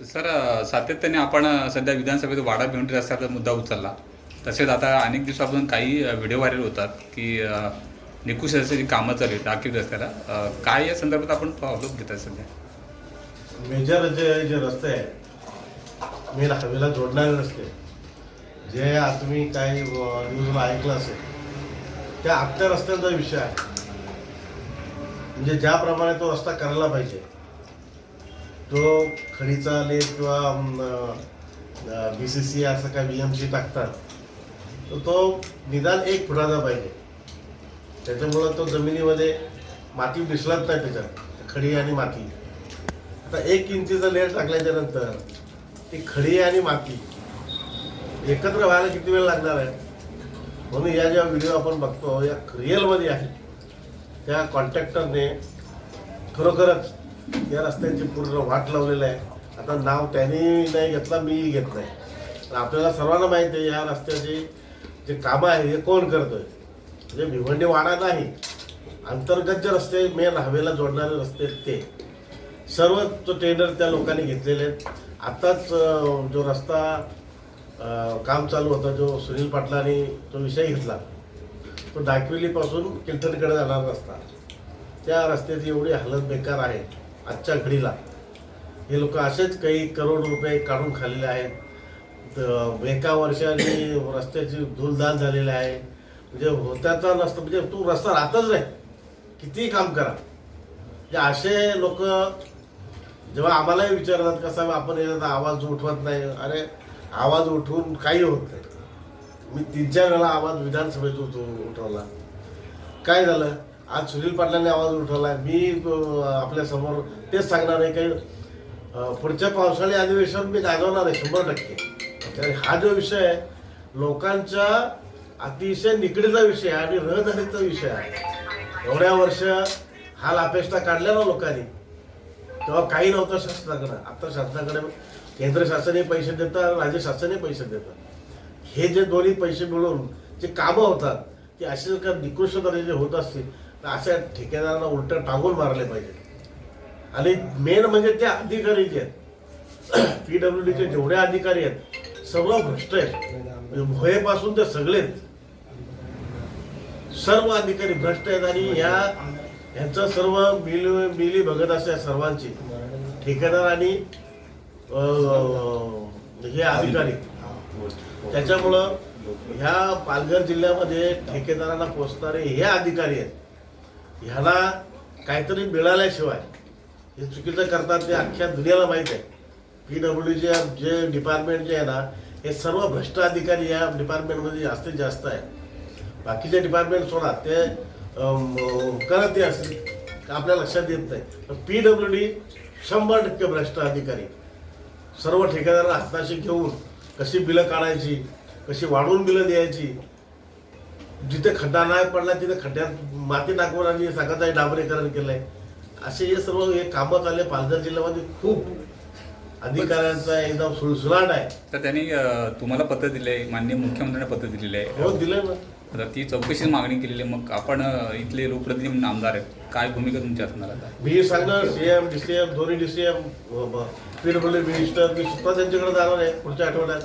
Sir सातत्याने आपण सध्या विधानसभेत वाडा भिवंडी रस्त्याचा मुद्दा उचलला. तसेच आता अनेक दिवसापासून काही व्हिडिओ व्हायरल होतात की निकुश रस्त्याची कामं चालू आहेत राखीव रस्त्याला. काय या संदर्भात आपण पावलं घेत आहे सध्या? मेजर जे जे रस्ते आहे मेन हवेला जोडणारे रस्ते जे आज तुम्ही काही न्यूजला ऐकलं असेल त्या आत्या रस्त्यांचा विषय आहे. म्हणजे ज्याप्रमाणे तो रस्ता करायला पाहिजे तो खडीचा लेप किंवा बी सी सी असं काय बी एम सी टाकतात तर तो निदान एक फुटाचा पाहिजे. त्याच्यामुळं तो जमिनीमध्ये माती मिसळत नाही त्याच्यात खडी आणि माती. आता एक इंचीचा लेअर टाकल्याच्या नंतर ती खडी आणि माती एकत्र व्हायला किती वेळ लागणार आहे? म्हणून या ज्या व्हिडिओ आपण बघतो या रिअलमध्ये आहे. त्या कॉन्ट्रॅक्टरने खरोखरच या रस्त्यांची पूर्ण वाट लावलेलं आहे. आता नाव त्याने नाही घेतला मीही घेत नाही. तर आपल्याला सर्वांना माहिती आहे या रस्त्याचे जे कामं आहे हे कोण करतोय? म्हणजे भिवंडी वाडा नाही अंतर्गत जे रस्ते मेन हवेला जोडणारे रस्ते ते. सर्व तो टेंडर त्या लोकांनी घेतलेले आहेत. आत्ताच जो रस्ता काम चालू होता जो सुनील पाटलांनी तो विषय घेतला तो डाकविलीपासून किल्टनकडे जाणारा रस्ता. त्या रस्त्याची एवढी हालत बेकार आहे. आजच्या घडीला. हे लोक असेच काही करोड रुपये काढून खाल्लेले आहेत. तर एका वर्षाने रस्त्याची धूलधाल झालेली आहे. म्हणजे होत्याचा नसतं म्हणजे तू रस्ता राहतच नाही. कितीही काम करा. म्हणजे असे लोक जेव्हा आम्हालाही विचारतात कसं आपण येतात आवाज उठवत नाही. अरे आवाज उठवून काही होत नाही. मी तीन चार वेळा आवाज विधानसभेत उठ उठवला. काय झालं? आज सुनील पाटलांनी आवाज उठवला मी आपल्यासमोर तेच सांगणार आहे काही पुढच्या पावसाळी अधिवेशन मी गाजवणार आहे शंभर टक्के. तर हा जो विषय आहे लोकांच्या अतिशय निकडीचा विषय आहे आणि रहदारीचा विषय आहे. एवढ्या वर्ष हाल लापेष्टा काढल्या ना लोकांनी. तेव्हा काही नव्हतं शासनाकडं. आता शासनाकडे केंद्र शासनही पैसे देतात राज्य शासनही पैसे देतात. हे जे दोन्ही पैसे मिळून जे कामं होतात ते असे जर का निकृष्ट दर्जाचे होत असतील तर अशा ठेकेदारांना उलट टांगून मारले पाहिजे. आणि मेन म्हणजे ते अधिकारी जे आहेत पी डब्ल्यू डीचे जेवढे अधिकारी आहेत सगळं भ्रष्ट आहेत. म्हणजे भोयेपासून ते सगळेच. सर्व अधिकारी भ्रष्ट आहेत आणि या यांचं सर्व मिली मिली भगत असे सर्वांची ठेकेदार आणि हे अधिकारी. त्याच्यामुळं ह्या पालघर जिल्ह्यामध्ये ठेकेदारांना पोचणारे हे अधिकारी आहेत. ह्याला काहीतरी मिळाल्याशिवाय हे चुकीचं करतात ते अख्ख्या दुनियाला माहीत आहे. पी डब्ल्यू जे जे डिपार्टमेंट जे आहे ना हे सर्व भ्रष्ट अधिकारी या डिपार्टमेंटमध्ये जास्तीत जास्त आहे बाकीचे डिपार्टमेंट सोडा ते करत ते असतील आपल्या लक्षात येत नाही. पण पी डब्ल्यू डी शंभर टक्के भ्रष्ट अधिकारी सर्व ठेकेदारांना हाताशी घेऊन कशी बिलं काढायची कशी वाढवून बिलं द्यायची जिथे खड्डा नाही पडला तिथे खड्ड्यात माती टाकून आणि सकाळचं डांबरीकरण केलंय. असे हे सर्व हे कामं चालले. पालघर जिल्ह्यामध्ये खूप अधिकाऱ्यांचा एकदम सुळसुळाट आहे. तर त्यांनी तुम्हाला पत्र दिले माननीय मुख्यमंत्र्यांना पत्र दिलेले. हो आहे दिलं ना. आता ती चौकशीची मागणी केलेली आहे. मग आपण इथले लोकप्रतिनिधी आमदार आहेत. काय भूमिका तुमची असणार आता? मी सांगणार सीएम डीसीएम दोन्ही डीसीएम पीडब्ल्यू मिनिस्टर मी सुद्धा त्यांच्याकडे जाणार आहे पुढच्या आठवड्यात.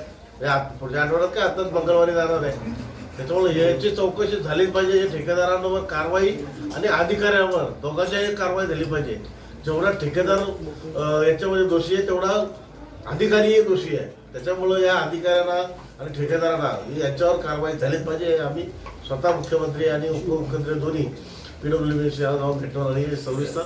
पुढच्या आठवड्यात काय? आताच मंगळवारी जाणार आहे. त्याच्यामुळे याची चौकशी झालीच पाहिजे हे ठेकेदारांवर कारवाई आणि अधिकाऱ्यांवर दोघांच्याही कारवाई झाली पाहिजे. जेवढा ठेकेदार याच्यामध्ये दोषी आहे तेवढा अधिकारीही दोषी आहे. त्याच्यामुळं या अधिकाऱ्यांना आणि ठेकेदारांना म्हणजे याच्यावर कारवाई झालीच पाहिजे आम्ही स्वतः मुख्यमंत्री आणि उपमुख्यमंत्री दोन्ही पीडब्ल्यू जाऊन भेटणार आणि सविस्तर